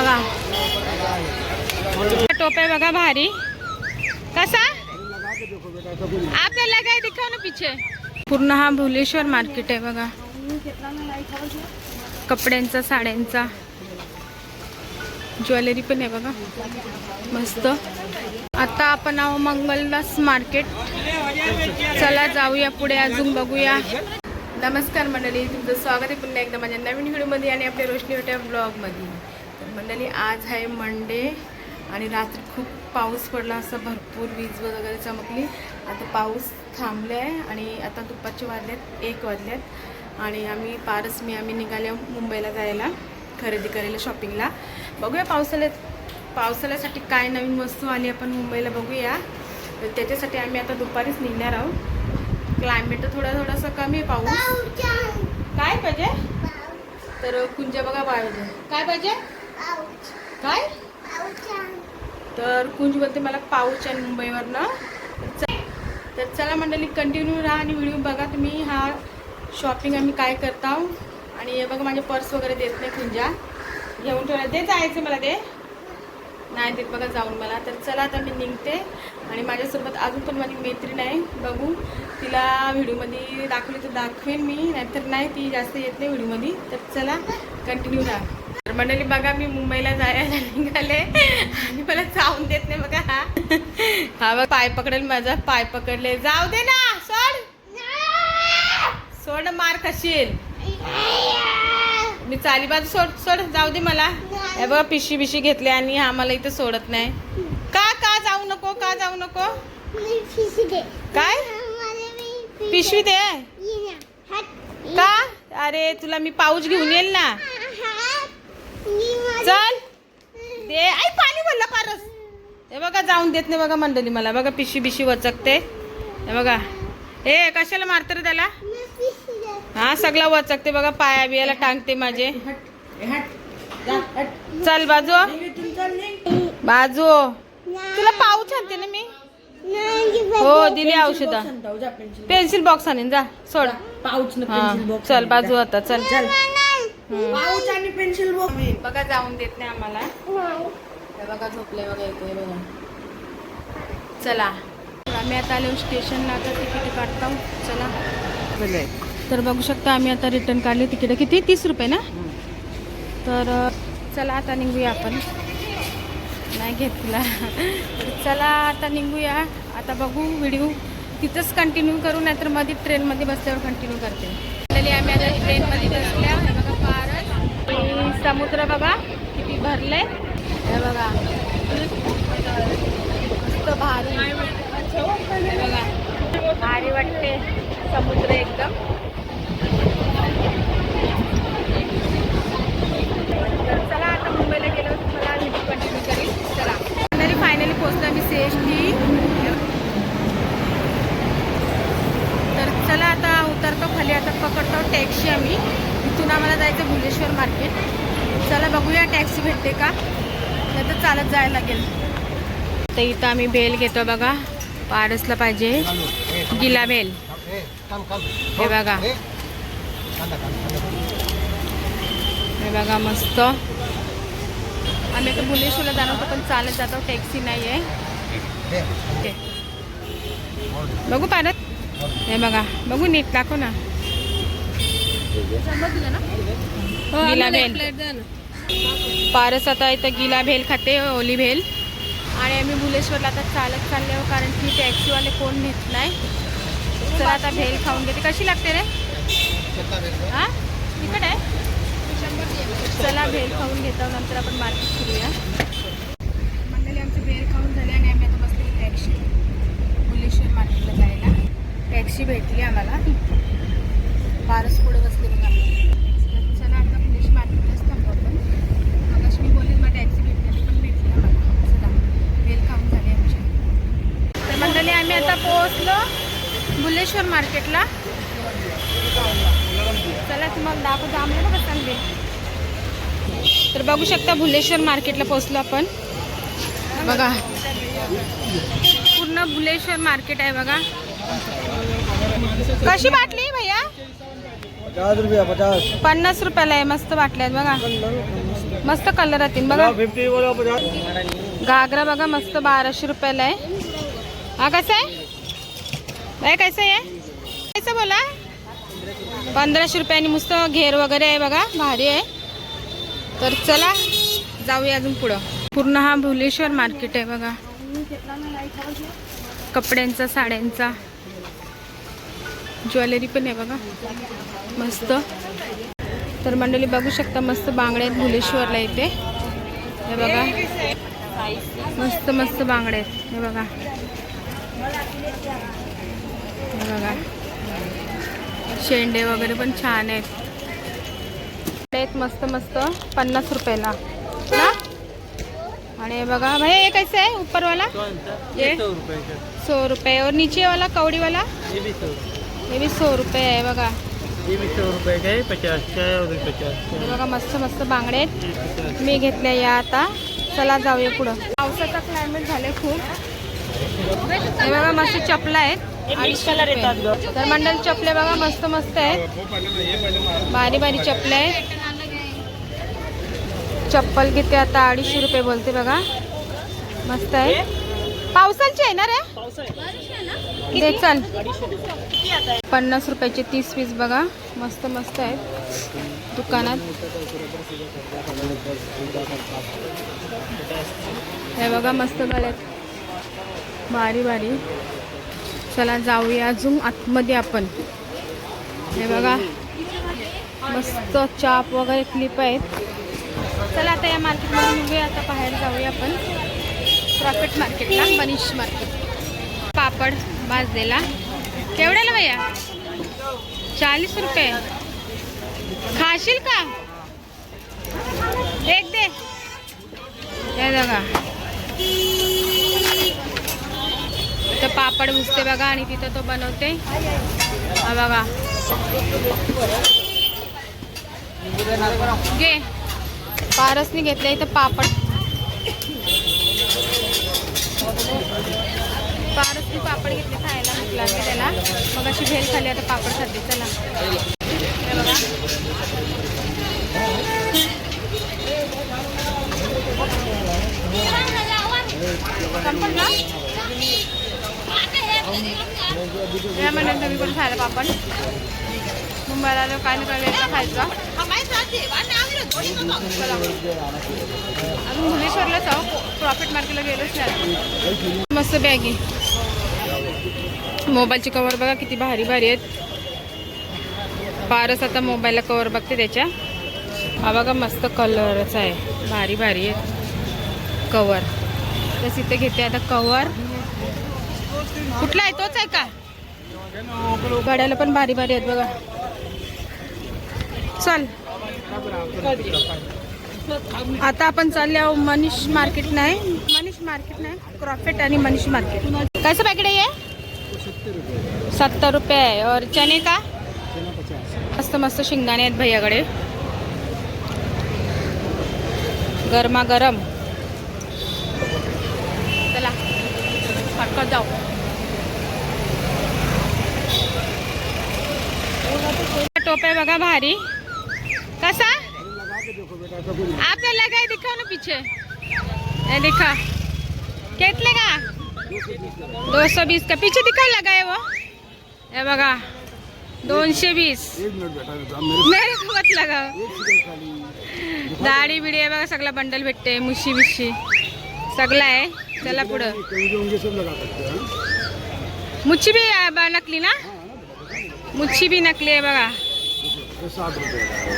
बघा. टोपे बघा भारी. कसा? आपल्याला काय दिखाव ना पिछे. पूर्ण हा भुलेश्वर मार्केट आहे बघा. कपड्यांचा साड्यांचा. ज्वेलरी पण आहे बघा. मस्त. आता आपण आहो मंगलदास मार्केट चला जाऊया पुढे अजून बघूया. नमस्कार मंडळी तुमचं स्वागत आहे पुन्हा एकदा माझ्या नवीन व्हिडिओमध्ये आणि आपल्या रोशनी होत्या ब्लॉगमध्ये तर मंडळी आज आहे मंडे आणि रात्री खूप पाऊस पडला असं भरपूर वीज वगैरे चमकली. आता पाऊस थांबले आहे आणि आता दुपारचे वाजल्यात एक वाजल्यात आणि आम्ही पारस मी आम्ही निघाले मुंबईला जायला खरेदी करायला शॉपिंगला बघूया पावसाळ्यात पावसाळ्यासाठी काय नवीन वस्तू आली आपण मुंबईला बघूया. तर त्याच्यासाठी आम्ही आता दुपारीच निघणार आहोत. क्लायमेट थोडा थोडासा कमी आहे पाऊस. काय पाहिजे? तर कुंजा बघा पाहिजे काय पाहिजे? काय? तर कुंज बोलते मला पाऊच आहे मुंबईवरनं. तर चला मंडळी कंटिन्यू राहा आणि व्हिडिओ बघा तुम्ही. हा शॉपिंग आम्ही काय करता. आणि हे बघा माझे पर्स वगैरे देत नाही कुंजा. घेऊन ठेवला. दे जायचं मला ते नाही देत बघा जाऊन मला. तर चला आता मी निघते. आणि माझ्यासोबत अजून पण माझी मैत्रीण आहे. बघू. तिला व्हिडिओमध्ये दाखवली तर दाखवेन मी. नाहीतर नाही ती जास्त येत नाही व्हिडिओमध्ये. तर चला कंटिन्यू राहा. तर मंडळी बघा मी मुंबईला जायला निघाले. आणि मला जाऊन देत नाही बघा हा. हा बघ पाय पकडेल माझा पाय पकडले. जाऊ दे ना सोड. सोड मार खाशील. मी चाली बाजू सोड सोड जाऊ दे मला. हे बघा पिशी बिशी घेतली आणि हा मला इथं सोडत नाही. का का जाऊ नको का जाऊ नको? काय? पिशवी दे. का? अरे तुला मी पाऊच घेऊन येईल ना. चल. दे. आई पाणी भरलं पारस हे बघा जाऊन देत नाही बघा मंडळी मला. बघा पिशी बिशी वचकते. हे बघा. ए कशाला मारते रे त्याला? हा सगळा वचकते बघा पाया बियाला टांगते माझे. चल बाजू. बाजू. तुला पाऊच आणते ना मी? हो दिली औषध. पेन्सिल बॉक्स आणीन जा सोड. पाऊच न पेन्सिल बॉक्स चल बाजू आता चल. चल. पाऊच आणि पेन्सिल बघा जाऊन देत नाही आम्हाला. हे बघा झोपले बघा येतोय बघा. चला. आम्ही आता आलो स्टेशनला आता तिकीट काढतो चला. तर बघू शकता आम्ही आता रिटर्न काढली. तिकीट किती? तीस रुपये ना? तर चला आता निघूया आपण. नाही घेत तुला. तर चला आता निघूया. आता बघू व्हिडिओ तिथंच कंटिन्यू करू नाहीतरमध्ये ट्रेनमध्ये बसल्यावर कंटिन्यू करते. आम्ही आता ट्रेनमध्ये बसल्या. समुद्र बघा किती भरले हे बघा. मस्त भारी. बघा. भारी वाटते समुद्र एकदम तर चला आता मुंबईला गेलो तुम्हाला व्हिडिओ कंटिन्यू करेल चला फायनली फायनली पोहोचलो आम्ही सी एस टी तर चला आता उतरतो खाली आता पकडतो टॅक्सी आम्ही इथून आम्हाला जायचं भुलेश्वर मार्केट चला बघूया टॅक्सी भेटते का नाही तर चालत जायला लागेल. तर इथं आम्ही बेल घेतो बघा. पारसला पाहिजे. गिला बेल हे बघा. हे बघा मस्त. आम्ही आता भुलेश्वरला जाणार होतो पण चालत जातो. टॅक्सी नाही आहे. बघू पारत. हे बघा. बघू नीट. दाखव ना. गिला भेल. पारस आता इथं गिला भेल खाते ओली भेल. आणि आम्ही भुलेश्वरला आता चालत चालले आहो कारण की टॅक्सीवाले कोण नेत नाही. तर आता भेल खाऊन घेते. कशी लागते रे? हा? तिकट आहे? चला भेल खाऊन घेतो नंतर आपण मार्केट फिरूया. मंडळी आमची भेल खाऊन झाली आणि आम्ही आता बसलेली टॅक्सी. भुलेश्वर मार्केटला जायला. टॅक्सी भेटली आम्हाला. बारस पुढे बसले मग आम्ही चला आता भुलेश्वर मार्केटलाच थांबतो आपण मगाशी मी बोलले मला टॅक्सी भेटली पण भेटली आम्हाला चला भेल खाऊन झाली आमची मंडळी आम्ही आता पोहोचलो भुलेश्वर मार्केटला. चला तुम्हाला दाखवतो आम्हाला बघा चांगले तर बघू शकता भुलेश्वर मार्केटला पोहोचलो आपण. बघा. पूर्ण भुलेश्वर मार्केट आहे बघा. कशी बाटली भैया? पचास रुपया पचास. पन्नास रुपयाला आहे मस्त बाटल्या आहेत बघा. मस्त कलर आहेत बघा. फिफ्टी बोलो पचास घागरा बघा मस्त बाराशे रुपयाला आहे. हा कसा आहे? बाय कसं आहे? कसं बोला? पंधराशे रुपयानी मस्त घेर वगैरे आहे बघा भारी आहे. तर चला जाऊया अजून पुढं. पूर्ण हा भुलेश्वर मार्केट आहे बघा. कपड्यांचा साड्यांचा. ज्वेलरी पण आहे बघा. मस्त. तर मंडळी बघू शकता मस्त बांगड्या आहेत भुलेश्वरला इथे. हे बघा. मस्त मस्त बांगड्या आहेत. हे बघा. बघा. शेंडे वगैरे पण छान आहेत. आहेत मस्त मस्त पन्नास रुपयाला. ना? आणि हे बघा भाई ये कैसे है ऊपर वाला ये सौ रुपये. और नीचे वाला कौड़ी वाला ये भी सौ रुपये आहे बघा. ये भी सौ रुपये का? है पचास का? है और ये पचास का? हे बघा मस्त मस्त बांगडे आहेत. है मी घेतल्या या आता. चला जाऊया पुढं. पावसाचा क्लायमेट झाले खूप. हे बघा मस्त चपला आहेत. रुपये. तर मंडल चपले बघा मस्त मस्त आहेत. बारी बारी चपले आहेत. चप्पल किती आता अडीचशे रुपये बोलते बघा. मस्त आहे. पावसाची आहे ना रे? दे चल. पन्नास रुपयाचे तीस पीस बघा. मस्त मस्त आहेत. दुकानात. हे बघा मस्त गळ्यात बारी बारी. चला जाऊया अजून आतमध्ये आपण. हे बघा. मस्त चाप वगैरे क्लिप आहेत. चला आता या मार्केटमध्ये निघूया आता बाहेर जाऊया आपण. प्रॉफिट मार्केटला मनीष मार्केट पापड भाजलेला. केवढ्याला भैया? चाळीस रुपये. खाशील का? एक दे. बघा. तर पापड भुसते बघा आणि तिथं तो बनवते. हा बघा. घे. पारसनी घेतले इथं पापड. पारसनी पापड घेतले खायला म्हटलं आम्ही त्याला. मग अशी भेल खाली आता पापड खाते चला. बघा. संपल? ना म्हणून तुम्ही पण खायला पापड मुंबईला आलो काय नाही काय खायचं चला. अजून आहो प्रॉफिट मार्केटला गेलोच नाही मस्त बॅग आहे मोबाईलची कवर बघा किती भारी भारी आहेत. फारच आता मोबाईलला कवर बघते त्याच्या. हा बघा मस्त कलरच आहे. भारी भारी आहेत. कवर तर तिथे घेते आता कवर कुठला आहे? तोच आहे का? गाड्याला पण भारी भारी आहेत बघा. चल. आता आपण चालले आहो मनीष मार्केट नाही. मनीष मार्केट नाही. क्रॉफेट आणि मनीष मार्केट. कसं पॅकेट आहे सत्तर रुपये आहे. और चने का? मस्त मस्त शेंगदाणे आहेत भैयाकडे. गरमा गरम चला फटकत जाऊ. टोप्या बघा भारी. कसा? आपने लगाए दिखाओ ना पीछे? ये दिखा. कितने का? दो सौ बीस का? पीछे दिखाओ लगाए वो? ये बघा. दोनशे वीस. मेरे को? मत लगाओ दाढी बिडी आहे बघा, सगळा बंडल भेटते, मुशी बिशी. सगळं आहे. चला पुढं. मुच्छी भी आहे नकली ना? मुच्छी भी नकली आहे बघा.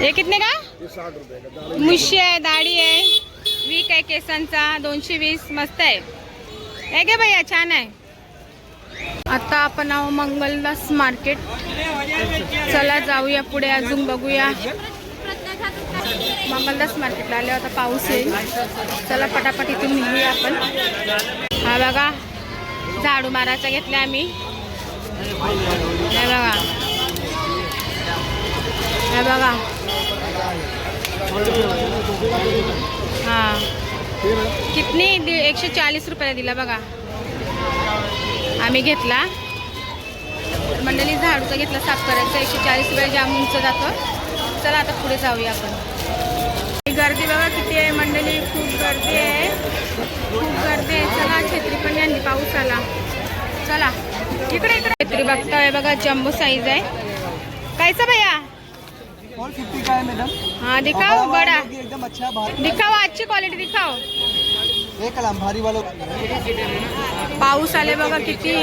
हे कितने का? मुशी आहे दाढी आहे वीक आहे केसांचा दोनशे वीस. मस्त आहे हे भैया? छान आहे. आता आपण आहो मंगलदास मार्केट. चला जाऊया पुढे अजून बघूया. मंगलदास मार्केटला आले आता पाऊस येईल. चला पटापट इथून निघूया आपण. हा बघा झाडू मारायचा घेतला आम्ही. बघा. हे बघा. हा. कितनी? दि- एकशे चाळीस रुपयाला दिला बघा. आम्ही घेतला. मंडळी झाडूचा घेतला साफ करायचा एकशे चाळीस रुपये जामुनचं उंच जातो. चला आता पुढे जाऊया आपण. गर्दी बघा किती आहे मंडळी. खूप गर्दी आहे. खूप गर्दी आहे. चला छत्री पण यांनी पाऊस आला चला. इकडे इकडे. छत्री बघताय बघा जम्बो साईज आहे. कायचं भैया? फोर फिफ्टी का है मैडम हाँ दिखाओ बड़ा एकदम अच्छा दिखाओ अच्छी क्वालिटी दिखाओ। ये कलाम भारी वालों। पाऊस आले बघा किती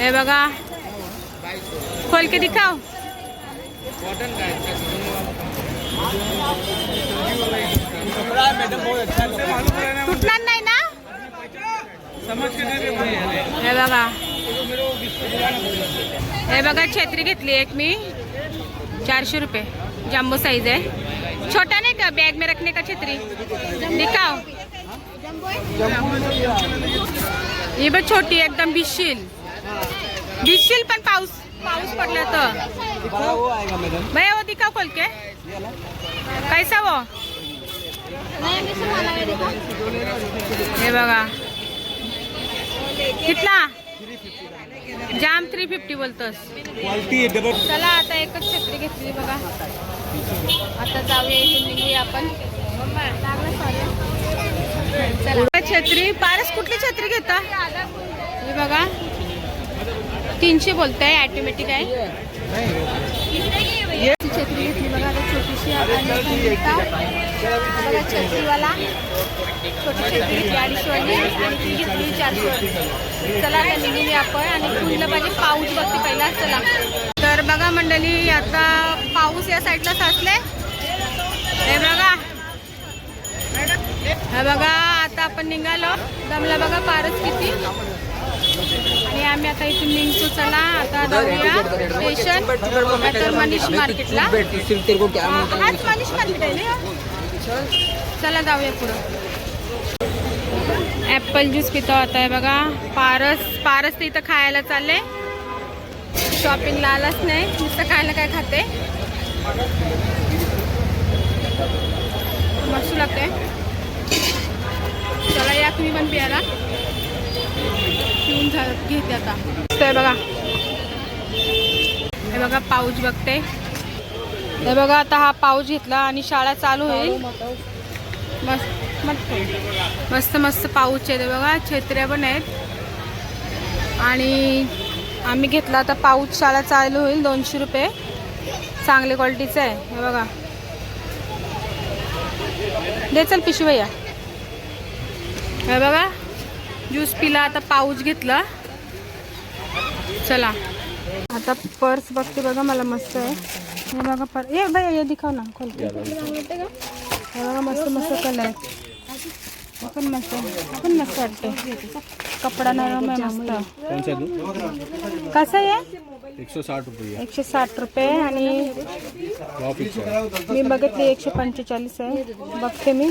हे बघा खोल के दिखाओ। अच्छा तुटणार नाही ना? हे बघा। हे बघा छत्री घेतली एक मी। चारशे रुपये. जम्बो साइज़ है छोटा नहीं का? बैग में रखने का छत्री? दिखाओ. ही बघ छोटी, एकदम भिशील भिशील पण पाऊस पाऊस पडला तर. भैया, वो दिखाओ खोल के कैसा वो? हे बघा. कितना? जाम थ्री फिफ्टी बोलतोस. क्वालिटी डबल चला आता एकच छत्री घेतली बघा. आता जाऊया इथून निघूया आपण. चला. छत्री पारस कुठली छत्री घेता? हे बघा. तीनशे बोलताय ऑटोमॅटिक आहे. छत्री घेतली बघा. आता छोटीशी आणि छत्रीवाला. छोटी छत्री घेतली अडीचशेवाली आणि ती घेतली चारशेवाली चला आता निघूया आपण आणि फुललं पाहिजे पाऊस बघते पहिला. चला. तर बघा मंडळी आता पाऊस या साईडला साचले हे बघा. हे बघा आता आपण निघालो. दमला बघा पारच किती. आम्ही आता इथून निघतो. चला आता जाऊया स्टेशन तर मनीष मार्केटला हाच मनीष मार्केट आहे ना. चला जाऊया पुढं. ॲपल ज्यूस पितो आता आहे बघा. पारस पारस तर इथं खायला चालले शॉपिंगला आलाच नाही. नुसतं खायला काय खाते? मस्त लागते चला या तुम्ही पण पियाला शिवून घेते आता. मस्त आहे बघा. हे बघा पाऊच बघते. हे बघा आता हा पाऊस घेतला आणि शाळा चालू होईल. मस्त मस्त. मस्त मस्त पाऊच आहे ते बघा छत्र्या पण आहेत. आणि आम्ही घेतला आता पाऊच. शाळा चालू होईल दोनशे रुपये. चांगली क्वालिटीचं आहे. हे बघा. दे चल पिशवी भैया. हे बघा. ज्यूस पिला आता पाऊच घेतला. चला. आता पर्स बघते बघा मला मस्त आहे. हे बघा पर ये भैया ये दिखाव ना खोल. हे बघा मस्त मस्त कलर आहे. हे पण मस्त आहे. हे पण मस्त वाटते कपडा नरम आहे मस्त. कसं आहे? एक सौ साठ रुपये एकशे साठ रुपये आणि है मी बघितली एकशे पंचेचाळीस आहे. बघते मी.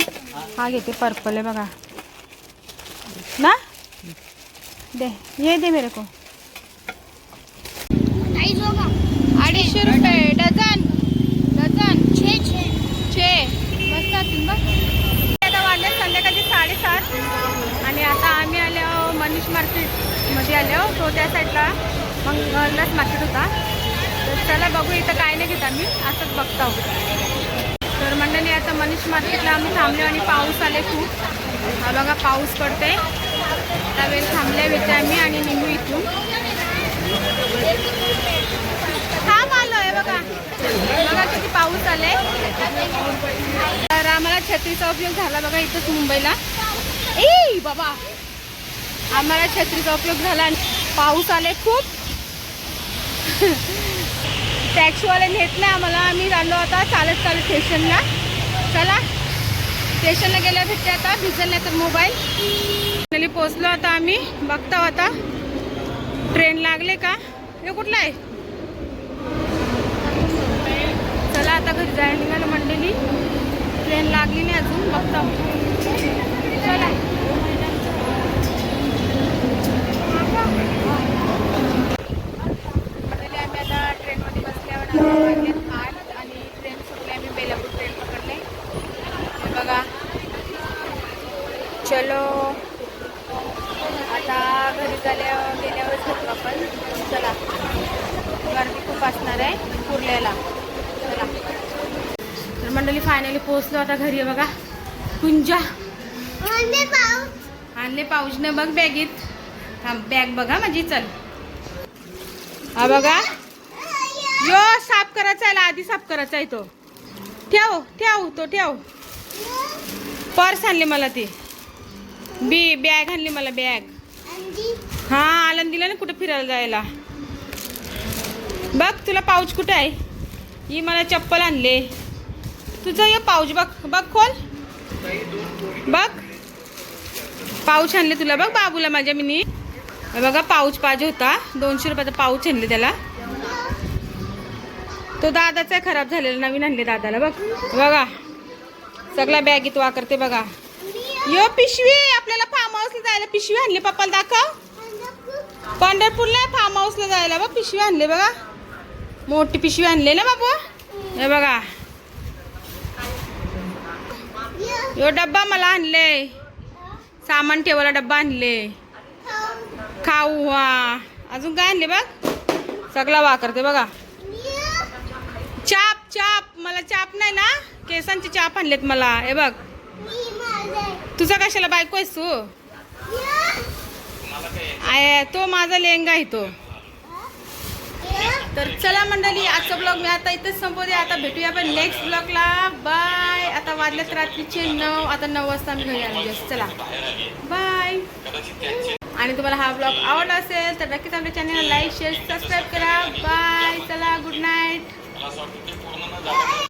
हा घेते पर्पल आहे बघा. ना? दे ये दे मेरे को. अडीचशे रुपये डझन डझन. छे छे. मस्त असतील बघ. आता वाजले संध्याकाळचे साडेसात. आणि आता आम्ही आले आहो मनीष मार्केटमध्ये आले आहो. तो त्या साईडला मग गर्ल्स मार्केट होता. तर चला बघू इथं काय नाही घेत आम्ही. असंच बघतो तर मंडळी आता मनीष मार्केटला आम्ही थांबलो आणि पाऊस आले खूप. हा बघा पाऊस पडते त्यावेळेस थांबले होते आम्ही आणि निघू इथून. थांब आलो आहे बघा. बघा किती पाऊस आले तर आम्हाला छत्रीचा उपयोग झाला बघा इथंच मुंबईला. ए बाबा. आम्हाला छत्रीचा उपयोग झाला आणि पाऊस आले खूप. टॅक्सीवाले नेत नाही आम्हाला. आम्ही आलो आता चालत चालत स्टेशनला चला. स्टेशनला गेल्या भेटते आता भिजल नाही तर मोबाईल फायनली पोचलो आता आम्ही. बघता आता. ट्रेन लागले का? हे कुठला आहे? चला आता घरी जायला निघालं मंडळी ट्रेन लागली नाही अजून. बघता चला मंडळी आम्ही आता ट्रेनमध्ये बसल्यावर आता वाजलेत आठ आणि ट्रेन सुटली आम्ही बेलापूर ट्रेन पकडले हे बघा चलो आता घरी झाल्या गेल्यावरच घेतो आपण चला गर्दी खूप असणार आहे कुर्ल्याला चला तर मंडळी फायनली पोहोचलो आता घरी आहे बघा. कुंजा. आणले पाऊचनं बघ बॅगीत हा बॅग बघा माझी चल. हा बघा. यो साफ करायचा आहे आधी साफ करायचा आहे तो. ठेव ठेव तो ठेव. पर्स आणली मला ती. बी बॅग आणली मला बॅग हा आनंदीला ना कुठे फिरायला जायला. बघ तुला पाऊच कुठे आहे? ही मला चप्पल आणले. तुझं हे पाऊच बघ बघ खोल. बघ. पाऊच आणले तुला बघ बाबूला माझ्या मिनी. बघा पाऊच पाहिजे होता. दोनशे रुपयाचा पाऊच आणले त्याला. तो दादाचा आहे खराब झालेला नवीन आणले दादाला बघ. बघा. सगळा बॅगीत वाकरते बघा. यो पिशवी. आपल्याला फार्म हाऊसला जायला पिशवी आणली पप्पाला दाखव. पंढरपूरला फार्म हाऊसला जायला बघ पिशवी आणली बघा. मोठी पिशवी आणली ना बाबू. हे बघा. यो डब्बा मला आणले. सामान ठेवायला डब्बा आणले. खाऊ हा. अजून काय आणले बघ? सगळा वाकरते बघा. चाप चाप. मला चाप नाही ना? केसांचे चाप आणलेत मला. हे बघ. तुझा कशाला बायको आहेस तू? आय तो माझा लेंगा आहे तो. तर चला मंडळी आजचा ब्लॉग मी आता इथेच संपवते. आता भेटूया आपण नेक्स्ट ब्लॉगला बाय आता वाजल्यात रात्रीचे नऊ आता नऊ वाजता आम्ही घरी आलो चला. बाय आणि तुम्हाला हा ब्लॉग आवडला असेल तर नक्कीच आपल्या चॅनलला लाईक शेअर सबस्क्राईब करा. बाय चला गुड नाईट